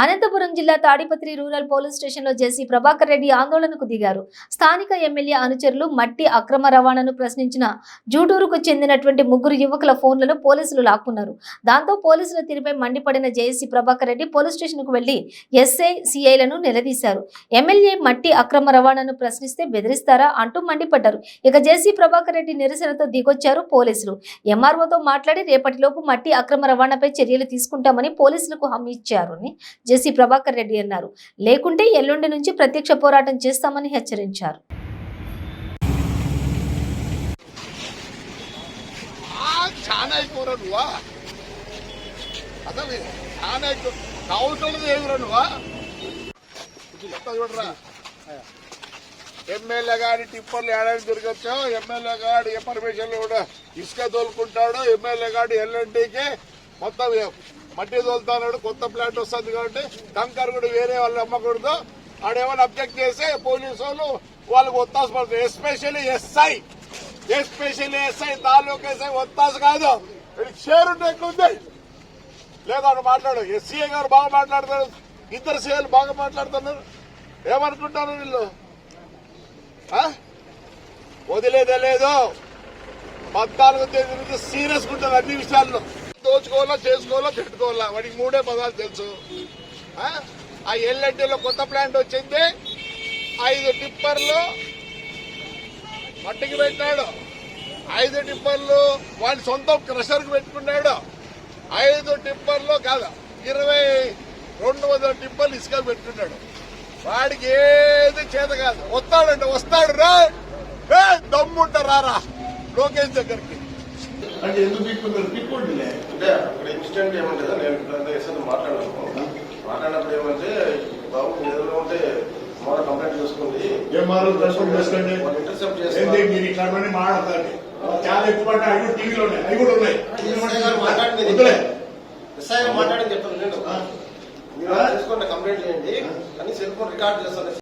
అనంతపురం జిల్లా Tadipatri rural police స్టేషన్లో జేసీ ప్రభాకర్ రెడ్డి ఆందోళనకు దిగారు. స్థానిక ఎమ్మెల్యే అనుచరులు మట్టి అక్రమ రవాణాను ప్రశ్నించిన జూటూరుకు చెందినటువంటి ముగ్గురు యువకుల ఫోన్లను పోలీసులు లాక్కున్నారు. దాంతో పోలీసుల తీరుపై మండిపడిన జేసీ ప్రభాకర్ రెడ్డి పోలీస్ స్టేషన్కు వెళ్ళి ఎస్ఐ సిఐలను నిలదీశారు. ఎమ్మెల్యే మట్టి అక్రమ రవాణాను ప్రశ్నిస్తే బెదిరిస్తారా అంటూ మండిపడ్డారు. ఇక జేసీ ప్రభాకర్ రెడ్డి నిరసనతో దిగొచ్చారు పోలీసులు. ఎంఆర్ఓతో మాట్లాడి రేపటిలోపు మట్టి అక్రమ రవాణాపై చర్యలు తీసుకుంటామని పోలీసులకు హామీ ఇచ్చారు జేసీ ప్రభాకర్ రెడ్డి అన్నారు. లేకుంటే ఎల్లుండి నుంచి ప్రత్యక్ష పోరాటం చేస్తామని హెచ్చరించారు. చాలా ఎమ్మెల్యే గారి టిప్పర్లు ఏడాది తిరగచ్చు ఎమ్మెల్యే గారి ఏ పర్మిషన్లు కూడా ఇసుక తోలుకుంటాడో ఎమ్మెల్యే గారి ఎల్ఎన్టీకి మొత్తం మట్టి తోలుతాడు కొత్త ప్లాంట్ వస్తుంది కాబట్టి టంకర్ కూడా వేరే వాళ్ళు అమ్మకూడదు. ఆడేమని అబ్జెక్ట్ చేస్తే పోలీసు వాళ్ళు వాళ్ళకి ఒత్తాసు పడుతుంది ఎస్పెషల్లీ ఎస్ఐ ఎస్పెషల్లీ ఎస్ఐ తాలూకు ఎస్ఐ ఒత్తాసు కాదు. వీడికి షేర్ ఉంటే ఎక్కువ లేదా మాట్లాడు. ఎస్సీఏ గారు బాగా మాట్లాడతారు. ఇద్దరు సీఏలు బాగా మాట్లాడుతున్నారు. ఏమనుకుంటారు వీళ్ళు? వదిలేదే లేదు. పద్నాలుగు తేదీ నుంచి సీరియస్ ఉంటుంది అన్ని విషయాల్లో. దోచుకోవాలా చేసుకోవాలా పెట్టుకోవాలా? వాడికి మూడే పదాలు తెలుసు. ఆ? ఆ కొత్త ప్లాంట్ వచ్చింది. ఐదు టిప్పర్లు మట్టికి పెట్టాడు ఐదు టిప్పర్లు వాడి సొంతం క్రషర్కి పెట్టుకున్నాడు. ఐదు టిప్పర్లు కాదు ఇరవై రెండు వందల టిప్పర్లు ఇసుక పెట్టుకున్నాడు. వాడికి ఏది చేత కాదు. వస్తాడంటే వస్తాడు రా. ఏ రారా లోకేష్ దగ్గరికి. అంటే ఎందుకు తీసుకుంటారు? తిప్పుకోండిలే అంటే అక్కడ ఇన్సిడెంట్ ఏమంటే నేను ఇప్పుడు ఎస్ఐతో మాట్లాడాను. మాట్లాడినప్పుడు ఏమంటే బాబు మీ ఎదురుగా ఉంటే మరో కంప్లైంట్ చేసుకోండి. ఏం మారు దర్శనం చేసుకోండి. ఇంటర్సెప్ట్ ఏంటి చేస్తారు మీరు ఇక్కడ పని మాట్లాడతారు. చాలా ఎక్కువ అంటే అవి టీవీలో ఉన్నాయి. అవి కూడా ఉన్నాయి. మాట్లాడింది. ఎస్ఐ మాట్లాడింది చెప్తాను నేను. మీరు చేసుకోండి కంప్లైంట్ చేయండి. అని సెల్ ఫోన్ రికార్డ్ చేస్తాను.